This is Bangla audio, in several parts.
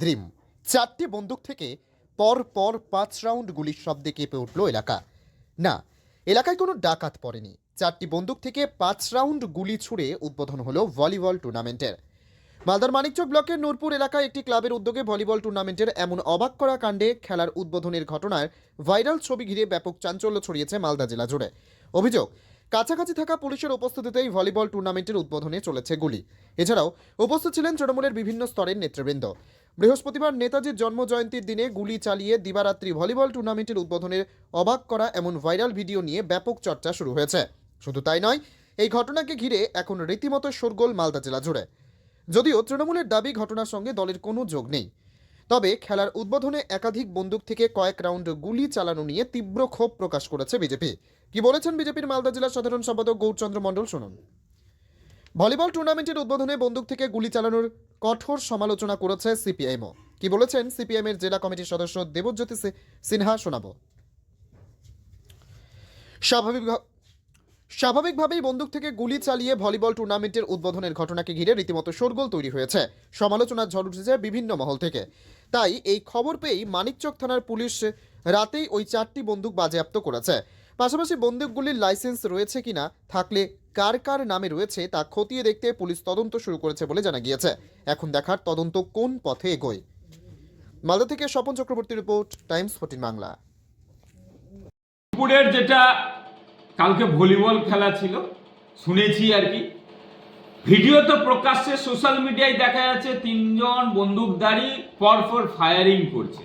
দ্রিম। চারটি বন্দুক থেকে পর পর পাঁচ রাউন্ড গুলির শব্দে কেঁপে উঠল এলাকা। না, এলাকায় কোনো ডাকাত পড়েনি। চারটি বন্দুক থেকে পাঁচ রাউন্ড গুলি ছুড়ে উদ্বোধন হলো ভলিবল টুর্নামেন্টের। মালদার মানিকচক ব্লকের নূরপুর এলাকায় একটি ক্লাবের উদ্যোগে ভলিবল টুর্নামেন্টের এমন অবাক করা কাণ্ডে খেলার উদ্বোধনের ঘটনার ভাইরাল ছবি ঘিরে ব্যাপক চাঞ্চল্য ছড়িয়েছে মালদা জেলা জুড়ে। অভিযোগ, কাছাকাছি থাকা পুলিশের উপস্থিতিতেই ভলিবল টুর্নামেন্টের উদ্বোধনে চলেছে গুলি। এছাড়াও উপস্থিত ছিলেন তৃণমূলের বিভিন্ন স্তরের নেতৃবৃন্দ। বৃহস্পতিবার নেতাজির জন্ম জয়ন্তীর দিনে গুলি চালিয়ে দিবারাত্রি ভলিবল টুর্নামেন্টের উদ্বোধনের অবাক করা এমন ভাইরাল ভিডিও নিয়ে ব্যাপক চর্চা শুরু হয়েছে। শুধু তাই নয়, এই ঘটনাকে ঘিরে এখন রীতিমতো শোরগোল মালদা জেলা জুড়ে। যদিও তৃণমূলের দাবি ঘটনার সঙ্গে দলের কোনো যোগ নেই। তবে খেলার উদ্বোধনে একাধিক বন্দুক থেকে কয়েক রাউন্ড গুলি চালানো নিয়ে তীব্র ক্ষোভ প্রকাশ করেছে বিজেপি। কি বলেছেন বিজেপির মালদা জেলার সাধারণ সম্পাদক গৌরচন্দ্র মণ্ডল শুনুন। ভলিবল টুর্নামেন্টের উদ্বোধনে বন্দুক থেকে গুলি চালানোর কঠোর সমালোচনা করেছে সিপিআইএমও। কি বলেছেন সিপিএম এর জেলা কমিটির সদস্য দেবজ্যোতি সিনহা শোনাবো। স্বাভাবিক স্বাভাবিকভাবেই বন্দুক থেকে গুলি চালিয়ে ভলিবল টুর্নামেন্টের উদ্বোধনের ঘটনাকে ঘিরে রীতিমতো শোরগোল তৈরি হয়েছে। সমালোচনার ঝড় উঠেছে বিভিন্ন মহল থেকে। তাই এই খবর পেয়েই মানিকচক থানার পুলিশ রাতেই ওই চারটি বন্দুক বাজেয়াপ্ত করেছে। পাশাপাশি বন্দুকগুলির লাইসেন্স রয়েছে কিনা থাকলে কার কার নামে রয়েছে তা খতিয়ে দেখতে পুলিশ তদন্ত শুরু করেছে বলে জানা গিয়েছে। এখন দেখার তদন্ত কোন পথে এগোয়। মালদা থেকে Swapan Chakraborty report, Times fourteen Bangla. দুপুরের যেটা কালকে ভলিবল খেলা ছিল, শুনেছি আর কি। ভিডিও তো প্রকাশ্যে সোশ্যাল মিডিয়ায় দেখা যাচ্ছে, তিনজন বন্দুকধারী পরপর ফায়ারিং করছে।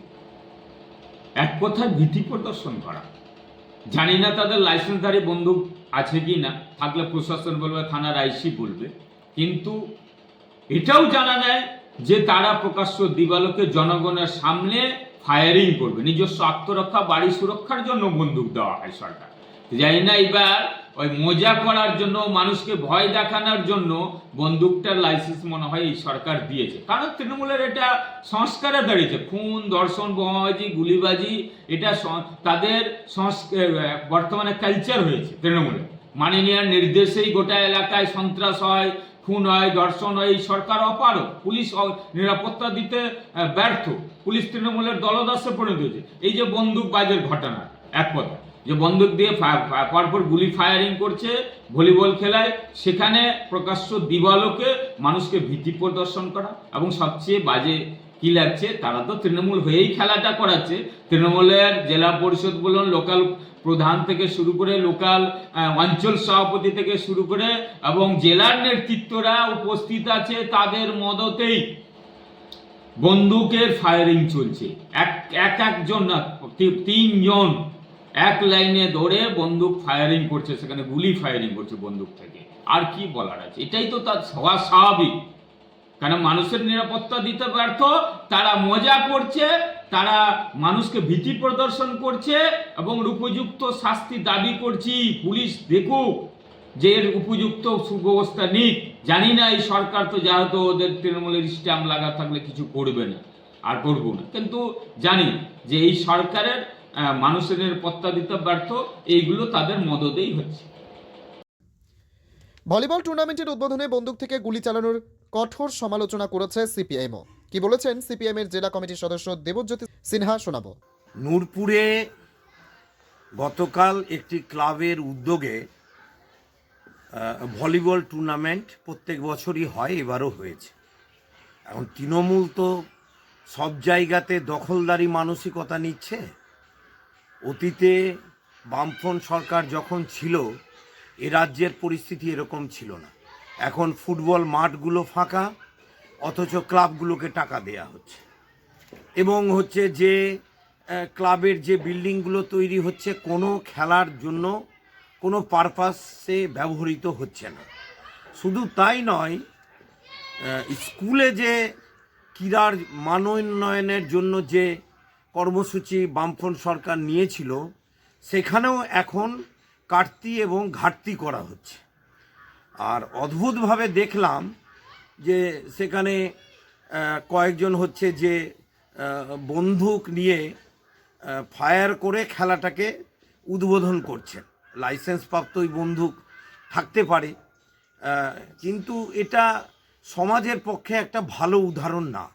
এক কথায় ভীতি প্রদর্শন করা। জানি না তাদের লাইসেন্সধারী বন্দুক আছে কি না, থাকলে প্রশাসন বলবে, থানার আইসি বলবে। কিন্তু এটাও জানা নেয় যে তারা প্রকাশ্য দিবালোকে জনগণের সামনে ফায়ারিং করবে। নিজস্ব আত্মরক্ষা, বাড়ি সুরক্ষার জন্য বন্দুক দেওয়া হয় সরকার। জানি না এবার ওই মজা করার জন্য, মানুষকে ভয় দেখানোর জন্য বন্দুকটার লাইসেন্স মনে হয় এই সরকার দিয়েছে। কারণ তৃণমূলের এটা সংস্কারে দাঁড়িয়েছে। খুন দর্শন বোমাবাজি, গুলিবাজি, এটা তাদের বর্তমানে কালচার হয়েছে তৃণমূলের নেওয়ার নির্দেশেই গোটা এলাকায় সন্ত্রাস হয়, খুন হয়, ধর্ষণ হয়, এই সরকার অপারক পুলিশ নিরাপত্তা দিতে ব্যর্থ। পুলিশ তৃণমূলের দলদাসে পরিণত হয়েছে। এই যে বন্দুক বাজের ঘটনা, এক কথা যে বন্দুক দিয়ে পরপর গুলি ফায়ারিং করছে, ভলিবল খেলায়। সেখানে প্রকাশ্য দিবালোকে মানুষকে ভীতি প্রদর্শন করা এবং সবচেয়ে বাজে কি লাগছে, তারা তো তৃণমূল হয়েই খেলাটা করাচ্ছে। তৃণমূলের জেলা পরিষদ বলুন, লোকাল প্রধান থেকে শুরু করে লোকাল অঞ্চল সভাপতি থেকে শুরু করে এবং জেলার নেতৃত্বরা উপস্থিত আছে তাদের মদতেই। বন্দুকের ফায়ারিং চলছে। এক এক, একজন না তিনজন এক লাইনে ধরে বন্দুক ফায়ারিং করছে, সেখানে গুলি ফায়ারিং করছে বন্দুক থেকে। আর কি বলার আছে? এটাই তো তার হওয়া স্বাভাবিক। কারণ মানুষের নিরাপত্তা দিতে ব্যর্থ, তারা মজা করছে, তারা মানুষকে ভীতি প্রদর্শন করছে এবং উপযুক্ত শাস্তি দাবি করছি। পুলিশ দেখুক যে এর উপযুক্ত সুব্যবস্থা নিক। জানি না, এই সরকার তো যেহেতু ওদের তৃণমূলের স্ট্যাম্প লাগা থাকলে কিছু করবে না। আর করব না। কিন্তু জানি যে এই সরকারের মানুষের নিরাপত্তা দিতে ব্যর্থ এইগুলো তাদের মদতেই হচ্ছে। ভলিবল টুর্নামেন্টের উদ্বোধনে বন্দুক থেকে গুলি চালানোর কঠোর সমালোচনা করেছে সিপিআইএমও। কি বলেছেন সিপিএম এর জেলা কমিটির সদস্য দেবজ্যোতি সিনহা শোনাব। নূরপুরে গতকাল একটি ক্লাবের উদ্যোগে আহ, ভলিবল টুর্নামেন্ট প্রত্যেক বছরই হয় এবারও হয়েছে। এখন তৃণমূল তো সব জায়গাতে দখলদারি মানসিকতা নিচ্ছে। অতীতে বামফ্রন্ট সরকার যখন ছিল, এ রাজ্যের পরিস্থিতি এরকম ছিল না। এখন ফুটবল মাঠগুলো ফাঁকা, অথচ ক্লাবগুলোকে টাকা দেয়া হচ্ছে। এবং হচ্ছে যে ক্লাবের যে বিল্ডিংগুলো তৈরি হচ্ছে, কোনো খেলার জন্য কোনো পারপাসে ব্যবহৃত হচ্ছে না। শুধু তাই নয় স্কুলে যে ক্রীড়ার মানোন্নয়নের জন্য যে কর্মসূচি বামফ্রন্ট সরকার নিয়েছিল, সেখানেও এখন কাটতি এবং ঘাটতি করা হচ্ছে। আর অদ্ভুতভাবে দেখলাম যে সেখানে কয়েকজন হচ্ছে যে বন্দুক নিয়ে ফায়ার করে খেলাটাকে উদ্বোধন করছেন। লাইসেন্স প্রাপ্ত ওই বন্দুক থাকতে পারে কিন্তু এটা সমাজের পক্ষে একটা ভালো উদাহরণ না।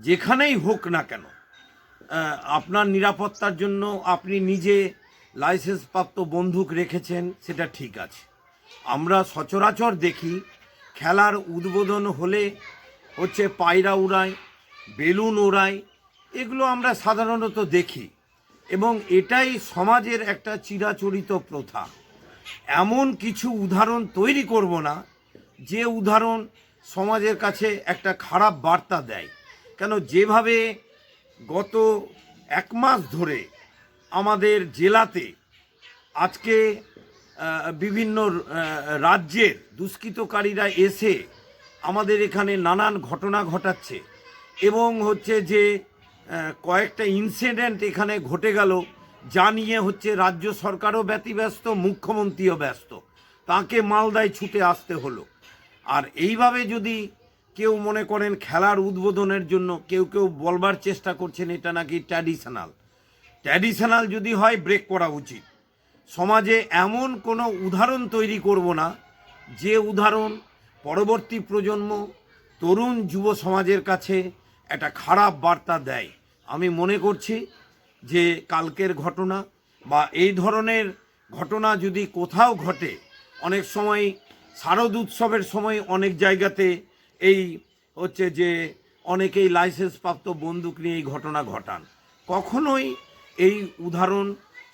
যেখানেই হোক না কেন আপনার নিরাপত্তার জন্য আপনি নিজে লাইসেন্সপ্রাপ্ত বন্দুক রেখেছেন, সেটা ঠিক আছে। আমরা সচরাচর দেখি খেলার উদ্বোধন হলে হচ্ছে পায়রা উড়ায়, বেলুন ওড়ায়, এগুলো আমরা সাধারণত দেখি। এবং এটাই সমাজের একটা চিরাচরিত প্রথা। এমন কিছু উদাহরণ তৈরি করব না, যে উদাহরণ সমাজের কাছে একটা খারাপ বার্তা দেয়। কেন, যেভাবে গত এক মাস ধরে আমাদের জেলাতে আজকে বিভিন্ন রাজ্যের দুষ্কৃতকারীরা এসে আমাদের এখানে নানান ঘটনা ঘটাচ্ছে এবং হচ্ছে যে কয়েকটা ইনসিডেন্ট এখানে ঘটে গেল যা নিয়ে হচ্ছে রাজ্য সরকারও ব্যতিব্যস্ত, মুখ্যমন্ত্রীও ব্যস্ত। তাকে মালদায় ছুটে আসতে হলো। আর এইভাবে যদি কেউ মনে করেন খেলার উদ্বোধনের জন্য কেউ কেউ বলবার চেষ্টা করছেন এটা নাকি ট্র্যাডিশনাল ট্র্যাডিশনাল যদি হয় ব্রেক করা উচিত। সমাজে এমন কোনো উদাহরণ তৈরি করব না, যে উদাহরণ পরবর্তী প্রজন্ম তরুণ যুব সমাজের কাছে একটা খারাপ বার্তা দেয়। আমি মনে করছি যে কালকের ঘটনা বা এই ধরনের ঘটনা যদি কোথাও ঘটে, অনেক সময় শারদ উৎসবের সময় অনেক জায়গাতে এই হচ্ছে যে অনেকেই লাইসেন্সপ্রাপ্ত বন্দুক নিয়ে এই ঘটনা ঘটান। কখনোই এই উদাহরণ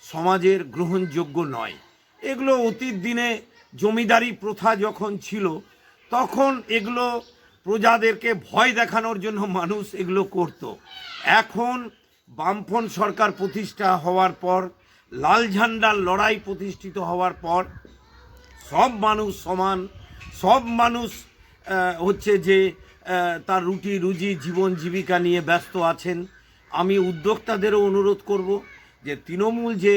সমাজের গ্রহণযোগ্য নয়। এগুলো অতীত দিনে জমিদারি প্রথা যখন ছিল, তখন এগুলো প্রজাদেরকে ভয় দেখানোর জন্য মানুষ এগুলো করত। এখন বামফন সরকার প্রতিষ্ঠা হওয়ার পর, লাল ঝান্ডার লড়াই প্রতিষ্ঠিত হওয়ার পর, সব মানুষ সমান, সব মানুষ হচ্ছে যে তার রুটি, রুজি, জীবন, জীবিকা নিয়ে ব্যস্ত আছেন। আমি উদ্যোক্তাদেরও অনুরোধ করব যে, তৃণমূল যে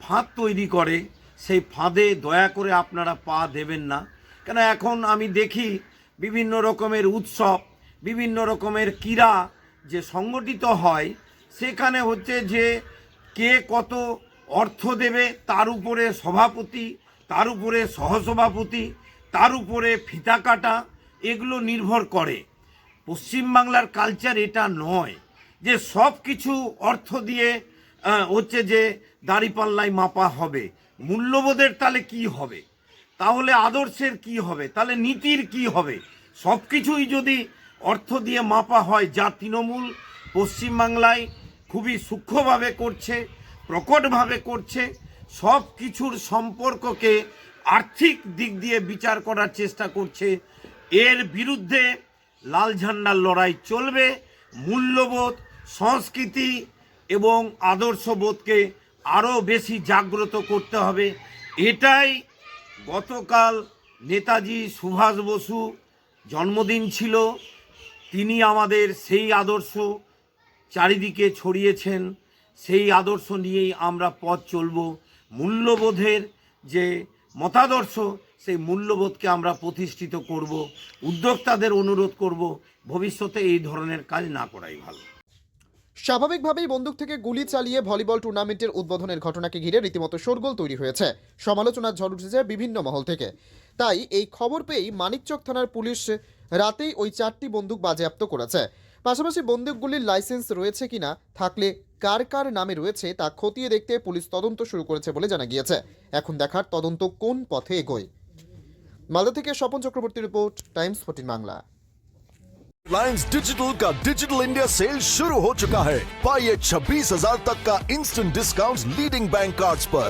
ফাঁদ তৈরি করে, সেই ফাঁদে দয়া করে আপনারা পা দেবেন না। কেন, এখন আমি দেখি বিভিন্ন রকমের উৎসব, বিভিন্ন রকমের ক্রীড়া যে সংগঠিত হয়, সেখানে হচ্ছে যে, কে কত অর্থ দেবে, তার উপরে সভাপতি, তার উপরে সহসভাপতি, তার উপরে ফিতা কাটা এগুলো নির্ভর করে। পশ্চিমবাংলার কালচার এটা নয় যে সব কিছু অর্থ দিয়ে হচ্ছে যে দাড়িপাল্লায় মাপা হবে। মূল্যবোধের তাহলে কি হবে? তাহলে আদর্শের কি হবে? তাহলে নীতির কি হবে? সব কিছুই যদি অর্থ দিয়ে মাপা হয়, যা তৃণমূল পশ্চিমবাংলায় খুবই সূক্ষ্মভাবে করছে, প্রকটভাবে করছে সব কিছুর সম্পর্ককে আর্থিক দিক দিয়ে বিচার করার চেষ্টা করছে এর বিরুদ্ধে লাল ঝান্ডার লড়াই চলবে। মূল্যবোধ, সংস্কৃতি এবং আদর্শবোধকে আরও বেশি জাগ্রত করতে হবে। এটাই গতকাল নেতাজি সুভাষ বসু জন্মদিন ছিল। তিনি আমাদের সেই আদর্শ চারিদিকে ছড়িয়েছেন। সেই আদর্শ নিয়েই আমরা পথ চলব। মূল্যবোধের যে মতাদর্শ, সেই মূল্যবোধকে আমরা প্রতিষ্ঠিত করব, উদ্যোক্তাদের অনুরোধ করব, ভবিষ্যতে এই ধরনের কাজ না করাই ভালো। স্বাভাবিকভাবেই বন্দুক থেকে গুলি চালিয়ে ভলিবল টুর্নামেন্টের উদ্বোধনের ঘটনাকে ঘিরে রীতিমতো শোরগোল তৈরি হয়েছে। সমালোচনার ঝড় উঠেছে বিভিন্ন মহল থেকে। তাই এই খবর পেয়েই মানিকচক থানার পুলিশ রাতেই ওই চারটি বন্দুক বাজেয়াপ্ত করেছে। পাশাপাশি বন্দুকগুলির লাইসেন্স রয়েছে কিনা থাকলে কার কার নামে রয়েছে তা খতিয়ে দেখতে পুলিশ তদন্ত শুরু করেছে বলে জানা গিয়েছে এখন দেখার তদন্ত কোন পথে এগোয় মালদা থেকে Swapan Chakraborty report Times Fourteen Bangla Reliance Digital का डिजिटल इंडिया सेल शुरू हो चुका है पाइए छब्बीस हजार तक का instant discount leading bank cards पर